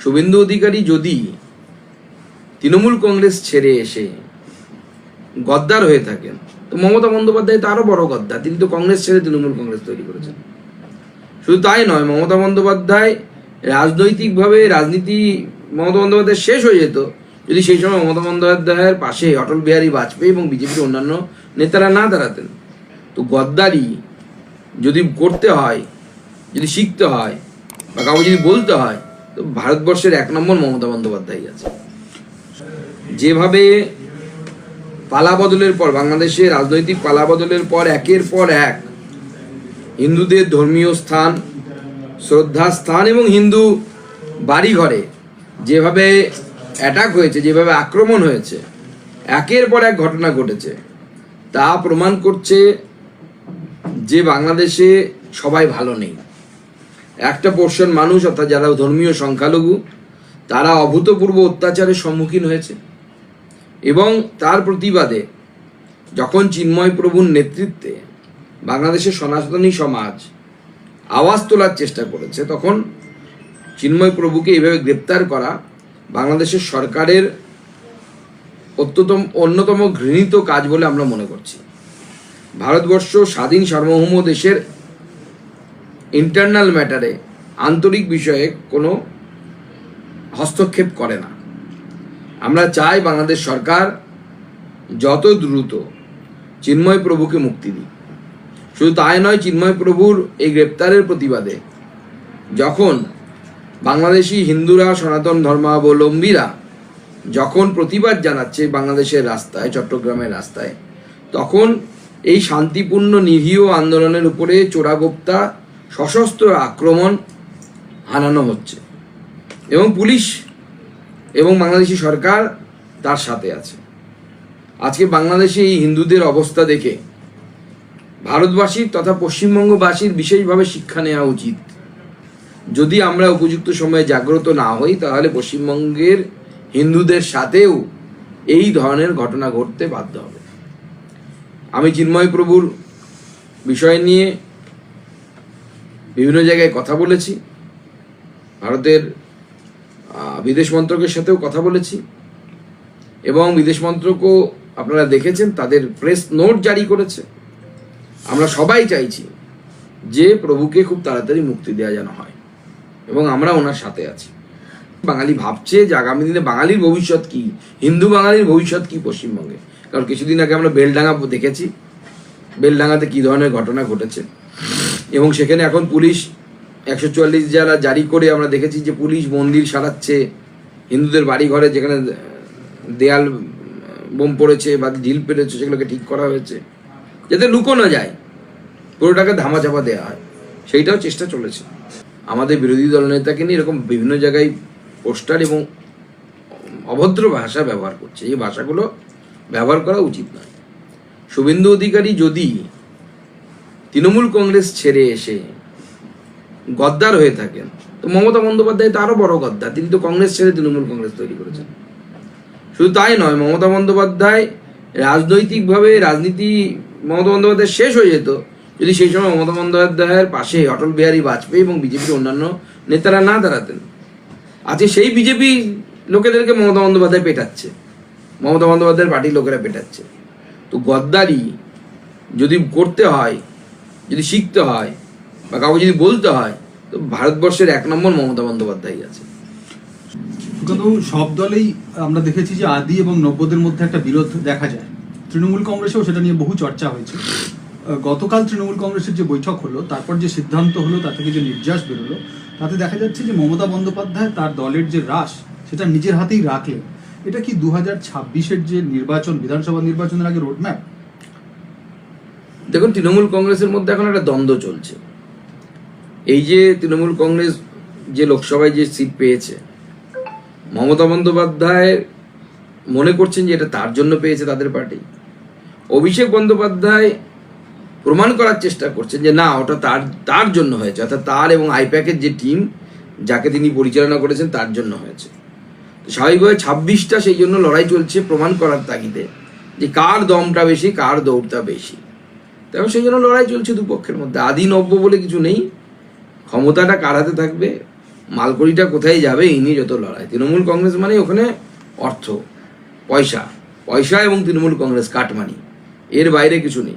শুভেন্দু অধিকারী যদি তৃণমূল কংগ্রেস ছেড়ে এসে গদ্দার হয়ে থাকেন, তো মমতা বন্দ্যোপাধ্যায় তো আরও বড় গদ্দার। তিনি তো কংগ্রেস ছেড়ে তৃণমূল কংগ্রেস তৈরি করেছেন। শুধু তাই নয়, মমতা বন্দ্যোপাধ্যায় রাজনৈতিকভাবে রাজনীতি মমতা বন্দ্যোপাধ্যায় শেষ হয়ে যেত। যদি সেই সময় মমতা বন্দ্যোপাধ্যায়ের পাশে অটল বিহারী বাজপেয়ী এবং বিজেপির অন্যান্য নেতারা না দাঁড়াতেন, তো গদ্দারি যদি করতে হয়, যদি শিখতে হয় বা কাউকে যদি বলতে হয় তো ভারতবর্ষের এক নম্বর মমতা বন্দ্যোপাধ্যায় আছে। যেভাবে পালা বদলের পর, বাংলাদেশে রাজনৈতিক পালা বদলের পর, একের পর এক হিন্দুদের ধর্মীয় স্থান শ্রদ্ধা স্থান এবং হিন্দু বাড়িঘরে যেভাবে অ্যাটাক হয়েছে, যেভাবে আক্রমণ হয়েছে, একের পর এক ঘটনা ঘটেছে। তা প্রমাণ করছে যে বাংলাদেশে সবাই ভালো নেই। একটা পোর্শন মানুষ, অর্থাৎ যারা ধর্মীয় সংখ্যালঘু, তারা অভূতপূর্ব অত্যাচারের সম্মুখীন হয়েছে। এবং তার প্রতিবাদে যখন চিন্ময় প্রভুর নেতৃত্বে বাংলাদেশের সনাতনী সমাজ আওয়াজ তোলার চেষ্টা করেছে, তখন চিন্ময় প্রভুকে এইভাবে গ্রেপ্তার করা বাংলাদেশের সরকারের অত্যতম, অন্যতম ঘৃণিত কাজ বলে আমরা মনে করছি। ভারতবর্ষ স্বাধীন সার্বভৌম দেশের ইন্টারনাল ম্যাটারে আন্তরিক বিষয়ে কোনো হস্তক্ষেপ করে না। আমরা চাই বাংলাদেশ সরকার যত দ্রুত চিন্ময় প্রভুকে মুক্তি দিই শুধু তাই নয়, চিন্ময় প্রভুর এই গ্রেপ্তারের প্রতিবাদে যখন বাংলাদেশি হিন্দুরা, সনাতন ধর্মাবলম্বীরা যখন প্রতিবাদ জানাচ্ছে বাংলাদেশের রাস্তায়, চট্টগ্রামের রাস্তায়, তখন এই শান্তিপূর্ণ নিরীহ আন্দোলনের উপরে চোরাগোপ্তা সশস্ত্র আক্রমণ হানানো হচ্ছে। এবং পুলিশ এবং বাংলাদেশি সরকার তার সাথে আছে। আজকে বাংলাদেশে এই হিন্দুদের অবস্থা দেখে ভারতবাসীর তথা পশ্চিমবঙ্গবাসীর বিশেষভাবে শিক্ষা নেওয়া উচিত। যদি আমরা উপযুক্ত সময়ে জাগ্রত না হই, তাহলে পশ্চিমবঙ্গের হিন্দুদের সাথেও এই ধরনের ঘটনা ঘটতে বাধ্য হবে। আমি চিন্ময় প্রভুর বিষয় নিয়ে বিভিন্ন জায়গায় কথা বলেছি। ভারতের বিদেশ মন্ত্রকের সাথেও কথা বলেছি। এবং বিদেশ মন্ত্রকও আপনারা দেখেছেন, তাদের প্রেস নোট জারি করেছে। আমরা সবাই চাইছি যে প্রভুকে খুব তাড়াতাড়ি মুক্তি দেওয়া যেন হয়। এবং আমরা ওনার সাথে আছি। বাঙালি ভাবছে যে আগামী দিনে বাঙালির ভবিষ্যৎ কি? হিন্দু বাঙালির ভবিষ্যৎ কি পশ্চিমবঙ্গে? কারণ কিছুদিন আগে আমরা বেলডাঙ্গা দেখেছি। বেলডাঙ্গাতে কি ধরনের ঘটনা ঘটেছে? এবং সেখানে এখন পুলিশ একশো চুয়াল্লিশ যারা জারি করে আমরা দেখেছি যে পুলিশ মন্দির সারাচ্ছে, হিন্দুদের বাড়ি ঘরে যেখানে দেয়াল বোম পড়েছে বা ঢিল পেরেছে সেগুলোকে ঠিক করা হয়েছে, যাতে লুকোনো যায়। পুরোটাকে ধামাচাপা দেওয়া হয়। সেইটাও চেষ্টা চলেছে। আমাদের বিরোধী দলনেতাকে নিয়ে এরকম বিভিন্ন জায়গায় পোস্টার এবং অভদ্র ভাষা ব্যবহার করছে। এই ভাষাগুলো ব্যবহার করা উচিত নয়। শুভেন্দু অধিকারী যদি তৃণমূল কংগ্রেস ছেড়ে এসে গদ্দার হয়ে থাকেন। তো মমতা বন্দ্যোপাধ্যায় তো আরও বড় গদ্দার। তিনি তো কংগ্রেস ছেড়ে তৃণমূল কংগ্রেস তৈরি করেছেন। শুধু তাই নয়, মমতা বন্দ্যোপাধ্যায় রাজনৈতিকভাবে রাজনীতি মমতা বন্দ্যোপাধ্যায় শেষ হয়ে যেত। যদি সেই সময় মমতা বন্দ্যোপাধ্যায়ের পাশে অটল বিহারী বাজপেয়ী এবং বিজেপির অন্যান্য নেতারা না দাঁড়াতেন, আজকে সেই বিজেপি লোকেদেরকে মমতা বন্দ্যোপাধ্যায় পেটাচ্ছে। মমতা বন্দ্যোপাধ্যায়ের পার্টির লোকেরা পেটাচ্ছে। তো গদ্দারি যদি করতে হয় যদি শিখতে হয় বা কাউকে যদি বলতে হয়, তো ভারতবর্ষের এক নম্বর মমতা বন্দ্যোপাধ্যায় আছে। কিন্তু সব দলেই আমরা দেখেছি যে আদি এবং নব্বদের মধ্যে একটা বিরোধ দেখা যায়। তৃণমূল কংগ্রেসেও সেটা নিয়ে বহু চর্চা হয়েছে। গতকাল তৃণমূল কংগ্রেসের যে বৈঠক হলো, তারপর যে সিদ্ধান্ত হলো তা থেকে যে নির্যাস বেরোলো, তাতে দেখা যাচ্ছে যে মমতা বন্দ্যোপাধ্যায় তার দলের যে হ্রাস সেটা নিজের হাতেই রাখলেন। এটা কি দু হাজার ছাব্বিশের যে নির্বাচন, বিধানসভা নির্বাচনের আগে রোডম্যাপ দেখুন, তৃণমূল কংগ্রেসের মধ্যে এখন একটা দ্বন্দ্ব চলছে। এই যে তৃণমূল কংগ্রেস যে লোকসভায় যে সিট পেয়েছে, মমতা বন্দ্যোপাধ্যায় মনে করছেন যে এটা তার জন্য পেয়েছে তাদের পার্টি। অভিষেক বন্দ্যোপাধ্যায় প্রমাণ করার চেষ্টা করছেন যে না, ওটা তার তার জন্য হয়েছে, অর্থাৎ তার এবং আইপ্যাকের যে টিম, যাকে তিনি পরিচালনা করেছেন, তার জন্য হয়েছে। স্বাভাবিকভাবে ছাব্বিশটা সেই জন্য লড়াই চলছে প্রমাণ করার তাগিদে যে কার দমটা বেশি, কার দৌড়টা বেশি। তবে সেই জন্য লড়াই চলছে দুপক্ষের মধ্যে। আদি নব্য বলে কিছু নেই। ক্ষমতাটা কার হাতে থাকবে? মালকড়িটা কোথায় যাবে? এই নিয়ে যত লড়াই। তৃণমূল কংগ্রেস মানে ওখানে অর্থ, পয়সা। পয়সা এবং তৃণমূল কংগ্রেস, কাটমানি। এর বাইরে কিছু নেই।